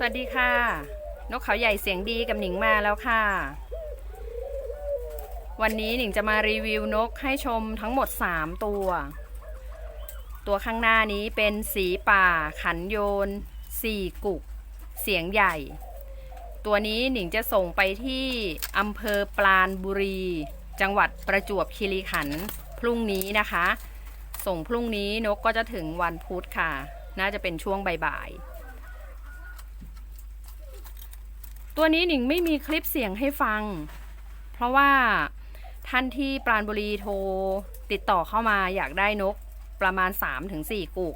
สวัสดีค่ะ นกเขาใหญ่เสียงดีกับหนิงมาแล้วค่ะ วันนี้หนิงจะมารีวิวนกให้ชมทั้งหมด 3 ตัว ตัวข้างหน้านี้เป็นสีป่า ขันโยนสี่กุก เสียงใหญ่ ตัวนี้หนิงจะส่งไปที่อำเภอปราณบุรี จังหวัดประจวบคีรีขันธ์พรุ่งนี้นะคะ ส่งพรุ่งนี้นกก็จะถึงวันพุธค่ะ น่าจะเป็นช่วงบ่ายๆ ตัวนี้หนิงไม่มีคลิปเสียงให้ฟัง เพราะว่าท่านที่ปราณบุรีโทรติดต่อเข้ามาอยากได้นกประมาณ 3-4กุก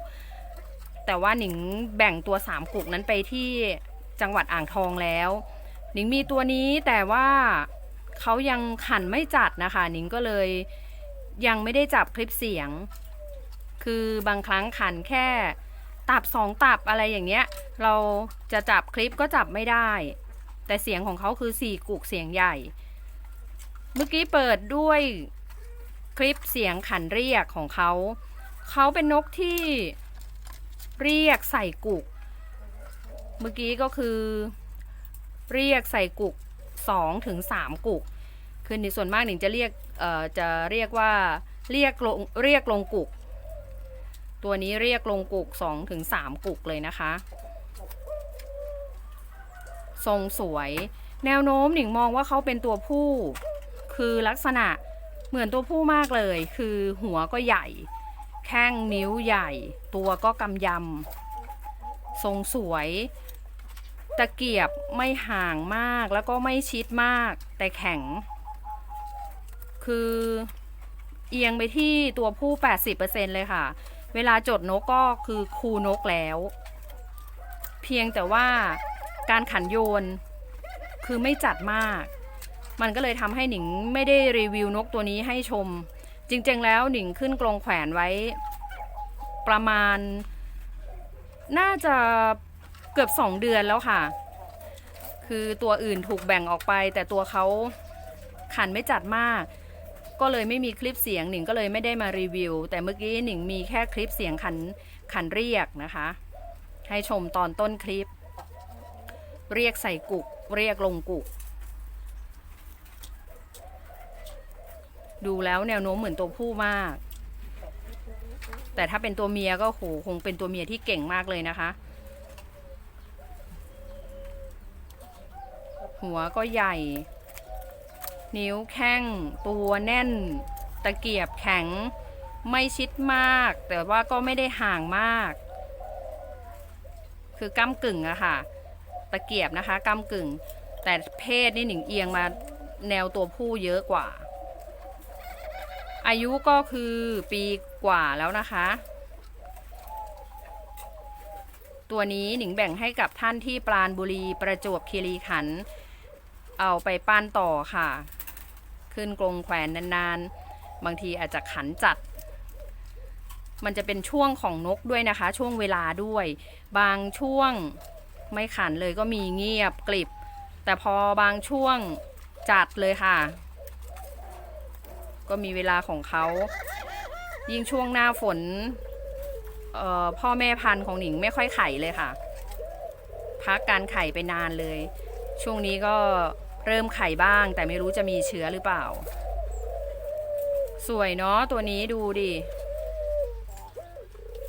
แต่ว่าหนิงแบ่งตัว 3กุกนั้นไปที่จังหวัดอ่างทองแล้ว หนิงมีตัวนี้แต่ว่าเขายังขันไม่จัดนะคะ หนิงก็เลยยังไม่ได้จับคลิปเสียง คือบางครั้งขันแค่ตับสองตับอะไรอย่างเงี้ย เราจะจับคลิปก็จับไม่ได้ แต่เสียงของเขาคือสี่กุกเสียงใหญ่ เมื่อกี้เปิดด้วยคลิปเสียงขันเรียกของเขา เขาเป็นนกที่เรียกใส่กุก เมื่อกี้ก็คือ เรียกใส่กุกสองถึงสามกุก คือในส่วนมากหนิงจะเรียกเอ่อจะเรียกว่าเรียกลงเรียกลงกุก ตัวนี้เรียกลงกุกสองถึงสามกุกเลยนะคะ ทรงสวย แนวโน้มหนิงมองว่าเขาเป็นตัวผู้ คือลักษณะเหมือนตัวผู้มากเลย คือหัวก็ใหญ่ แข้งนิ้วใหญ่ ตัวก็กำยำทรงสวย ตะเกียบไม่ห่างมากแล้วก็ไม่ชิดมาก แต่แข็ง คือเอียงไปที่ตัวผู้ 80%เลยค่ะ เวลาจดนกก็คือคูนกแล้ว เพียงแต่ว่า การขันโยนคือไม่จัดมาก มันก็เลยทำให้หนิงไม่ได้รีวิวนกตัวนี้ให้ชม จริงๆแล้วหนิงขึ้นกรงแขวนไว้ ประมาณ น่าจะเกือบสองเดือนแล้วค่ะ คือตัวอื่นถูกแบ่งออกไป แต่ตัวเขาขันไม่จัดมาก ก็เลยไม่มีคลิปเสียงหนิงก็เลยไม่ได้มารีวิว แต่เมื่อกี้หนิงมีแค่คลิปเสียงขันขันเรียกนะคะ ให้ชมตอนต้นคลิป เรียกใส่กุก เรียกลงกุก ดูแล้วแนวโน้มเหมือนตัวผู้มาก แต่ถ้าเป็นตัวเมียก็โหคงเป็นตัวเมียที่เก่งมากเลยนะคะ หัวก็ใหญ่ นิ้วแข้ง ตัวแน่น ตะเกียบแข็ง ไม่ชิดมาก แต่ว่าก็ไม่ได้ห่างมาก คือก้ากึ่งอะค่ะ ตะเกียบนะคะก้ากึ่ง แต่เพศนี่หนิงเอียงมาแนวตัวผู้เยอะกว่า อายุก็คือปีกว่าแล้วนะคะ ตัวนี้หนิงแบ่งให้กับท่านที่ปราณบุรีประจวบคีรีขัน เอาไปปั้นต่อค่ะ ขึ้นกรงแขวนนานๆ บางทีอาจจะขันจัดมันจะเป็นช่วงของนกด้วยนะคะ ช่วงเวลาด้วย บางช่วง ไม่ขันเลยก็มีเงียบกลิบ แต่พอบางช่วงจัดเลยค่ะ ก็มีเวลาของเขายิ่งช่วงหน้าฝนพ่อแม่พันธุ์ของหนิงไม่ค่อยไข่เลยค่ะ พักการไข่ไปนานเลย ช่วงนี้ก็เริ่มไข่บ้าง แต่ไม่รู้จะมีเชื้อหรือเปล่า สวยเนาะตัวนี้ดูดิ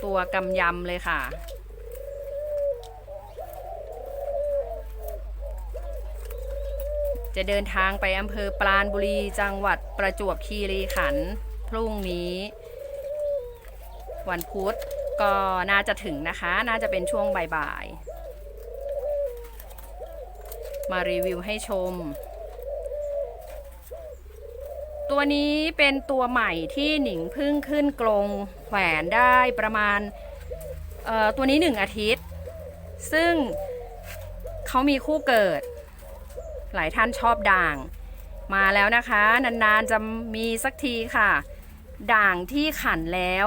ตัวกำยำเลยค่ะ จะเดินทางไปอำเภอปราณบุรีจังหวัดประจวบคีรีขันธ์พรุ่งนี้ วันพุธก็น่าจะถึงนะคะ น่าจะเป็นช่วงบ่ายๆ มารีวิวให้ชม ตัวนี้เป็นตัวใหม่ที่หนิงพิ่งขึ้นกรงแขวนได้ประมาณเอ่อตัวนี้หนึ่งอาทิตย์ ซึ่งเขามีคู่เกิด หลายท่านชอบด่าง มาแล้วนะคะ นานๆจะมีสักทีค่ะ ด่างที่ขันแล้ว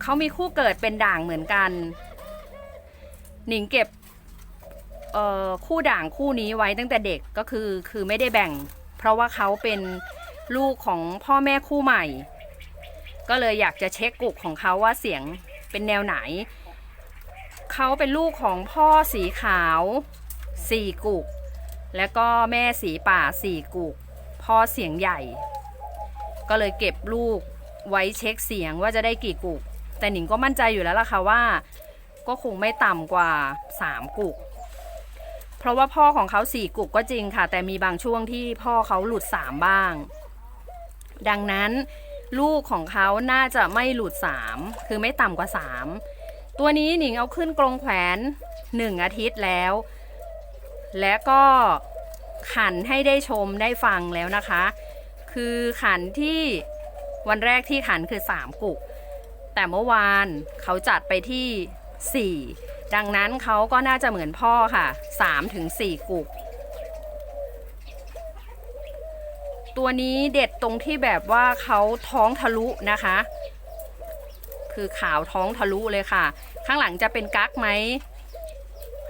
เขามีคู่เกิดเป็นด่างเหมือนกัน หนิงเก็บคู่ด่างคู่นี้ไว้ตั้งแต่เด็กก็คือคือไม่ได้แบ่ง เพราะว่าเขาเป็นลูกของพ่อแม่คู่ใหม่ ก็เลยอยากจะเช็คกุกของเขาว่าเสียงเป็นแนวไหน เขาเป็นลูกของพ่อสีขาว สี่กุก และก็แม่สีป่าสี่กุก พ่อเสียงใหญ่ ก็เลยเก็บลูกไว้เช็คเสียงว่าจะได้กี่กุก แต่หนิงก็มั่นใจอยู่แล้วล่ะค่ะว่า ก็คงไม่ต่ำกว่าสามกุก เพราะว่าพ่อของเขาสี่กุกก็จริงค่ะ แต่มีบางช่วงที่พ่อเขาหลุดสามบ้าง ดังนั้นลูกของเขาน่าจะไม่หลุดสามคือไม่ต่ำกว่าสามตัวนี้หนิงเอาขึ้นกรงแขวนหนึ่งอาทิตย์แล้ว และก็ขันให้ได้ชมได้ฟังแล้วนะคะ คือขันที่วันแรกที่ขันคือสามกุก แต่เมื่อวานเขาจัดไปที่ 4 ดังนั้นเขาก็น่าจะเหมือนพ่อค่ะ 3 ถึง 4 กุก ตัวนี้เด็ดตรงที่แบบว่าเขาท้องทะลุนะคะ คือขาวท้องทะลุเลยค่ะ ข้างหลังจะเป็นกั๊กไหม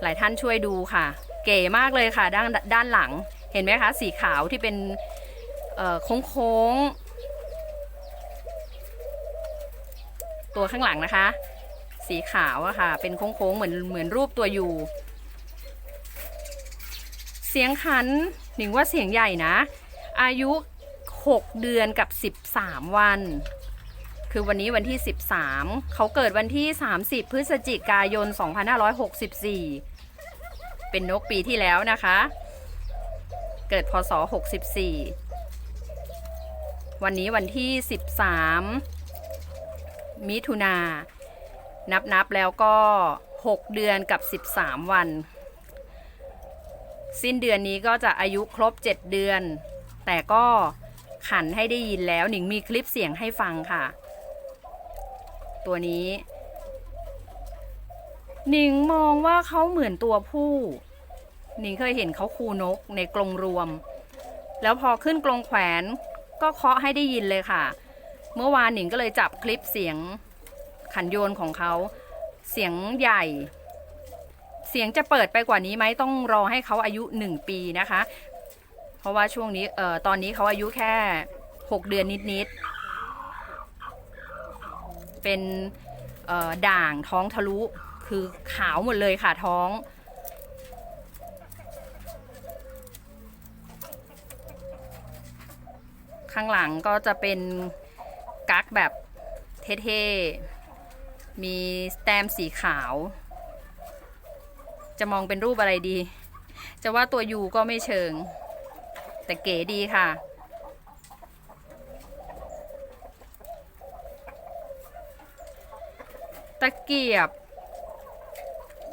หลายท่านช่วยดูค่ะ เก๋มากเลยค่ะด้านด้านหลังเห็นไหมคะ สีขาวที่เป็นเอ่อโค้งตัวข้างหลังนะคะ สีขาวอะค่ะ เป็นโค้งๆเหมือนเหมือนรูปตัวยูเสียงขันหนิงว่าเสียงใหญ่นะ อายุ 6 เดือนกับ 13 วัน คือวันนี้วันที่ 13 เขาเกิดวันที่ 30 พฤศจิกายน 2564 เป็นนกปีที่แล้วนะคะ เกิดพศ 64 วันนี้วันที่ 13 มิถุนา นับนับแล้วก็ 6 เดือนกับ 13 วัน สิ้นเดือนนี้ก็จะอายุครบ 7 เดือน แต่ก็ขันให้ได้ยินแล้วหนิงมีคลิปเสียงให้ฟังค่ะ ตัวนี้ หนิงมองว่าเขาเหมือนตัวผู้หนิงเคยเห็นเขาคูนกในกรงรวม แล้วพอขึ้นกรงแขวนก็เคาะให้ได้ยินเลยค่ะ เมื่อวานหนิงก็เลยจับคลิปเสียงขันโยนของเขาเสียงใหญ่ เสียงจะเปิดไปกว่านี้ไหมต้องรอให้เขาอายุหนึ่งปีนะคะ เพราะว่าช่วงนี้เอ่อตอนนี้เขาอายุแค่หกเดือนนิดๆเป็นเอ่อด่างท้องทะลุ คือขาวหมดเลยค่ะท้อง ข้างหลังก็จะเป็นกั๊กแบบเท่ๆ มีสแตมสีขาว จะมองเป็นรูปอะไรดี จะว่าตัวยูก็ไม่เชิง แต่เก๋ดีค่ะตะเกียบ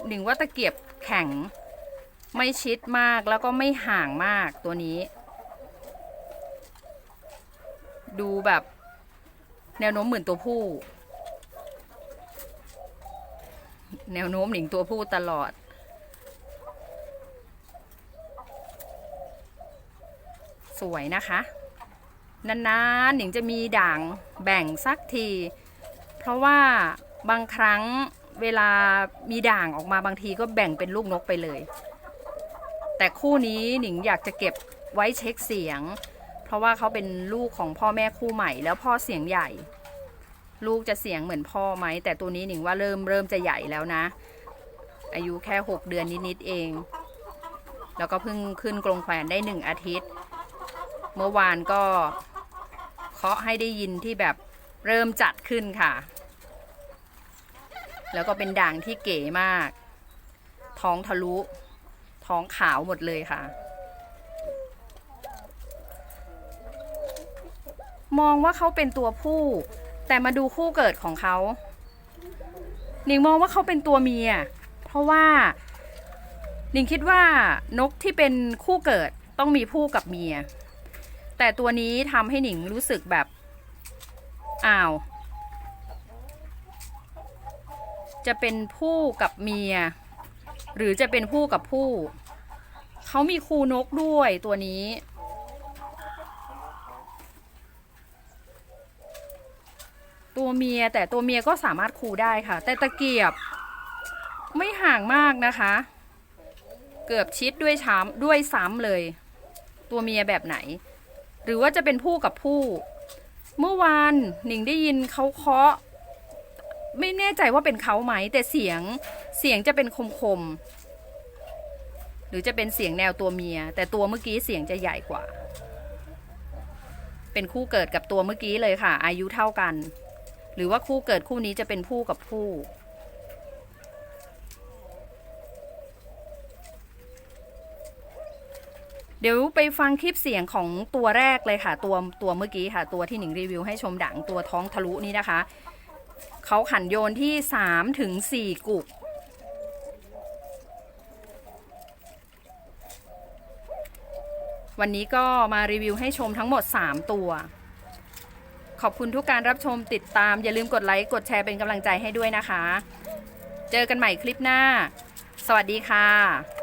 หนึ่งว่าตะเกียบแข็ง ไม่ชิดมากแล้วก็ไม่ห่างมากตัวนี้ ดูแบบแนวโน้มเหมือนตัวผู้ แนวโน้มหนิงตัวผู้ตลอด สวยนะคะ นานๆหนิงจะมีด่างแบ่งสักที เพราะว่าบางครั้ง เวลามีด่างออกมาบางทีก็แบ่งเป็นลูกนกไปเลย แต่คู่นี้หนิงอยากจะเก็บไว้เช็คเสียง เพราะว่าเขาเป็นลูกของพ่อแม่คู่ใหม่ แล้วพ่อเสียงใหญ่ ลูกจะเสียงเหมือนพ่อไหม แต่ตัวนี้หนิงว่าเริ่มเริ่มจะใหญ่แล้วนะ อายุแค่ 6 เดือนนิดๆเอง แล้วก็เพิ่งขึ้นกรงแขวนได้หนึ่งอาทิตย์ เมื่อวานก็เคาะให้ได้ยินที่แบบเริ่มจัดขึ้นค่ะ แล้วก็เป็นด่างที่เก๋มาก ท้องทะลุ ท้องขาวหมดเลยค่ะ มองว่าเขาเป็นตัวผู้ แต่มาดูคู่เกิดของเขาหนิงมองว่าเขาเป็นตัวเมีย เพราะว่าหนิงคิดว่านกที่เป็นคู่เกิดต้องมีผู้กับเมีย แต่ตัวนี้ทำให้หนิงรู้สึกแบบ อ้าว จะเป็นผู้กับเมีย หรือจะเป็นผู้กับผู้ เขามีคูนกด้วยตัวนี้ ตัวเมียแต่ตัวเมียก็สามารถคูได้ค่ะ แต่ตะเกียบไม่ห่างมากนะคะ เกือบชิดด้วยช้ำด้วยซ้ำเลย ตัวเมียแบบไหน หรือว่าจะเป็นผู้กับผู้ เมื่อวานหนิงได้ยินเขาเคาะ ไม่แน่ใจว่าเป็นเขาไหม แต่เสียงเสียงจะเป็นคมคมๆหรือจะเป็นเสียงแนวตัวเมีย แต่ตัวเมื่อกี้เสียงจะใหญ่กว่า เป็นคู่เกิดกับตัวเมื่อกี้เลยค่ะ อายุเท่ากัน หรือว่าคู่เกิดคู่นี้จะเป็นผู้กับผู้เดี๋ยวไปฟังคลิปเสียงของตัวแรกเลยค่ะ ตัวตัวเมื่อกี้ค่ะ ตัวที่หนิงรีวิวให้ชมดังตัวท้องทะลุนี่นะคะ เขาขันโยนที่3ถึง4กุก วันนี้ก็มารีวิวให้ชมทั้งหมด 3 ตัว ขอบคุณทุกการรับชมติดตาม อย่าลืมกดไลค์กดแชร์เป็นกำลังใจให้ด้วยนะคะ เจอกันใหม่คลิปหน้า สวัสดีค่ะ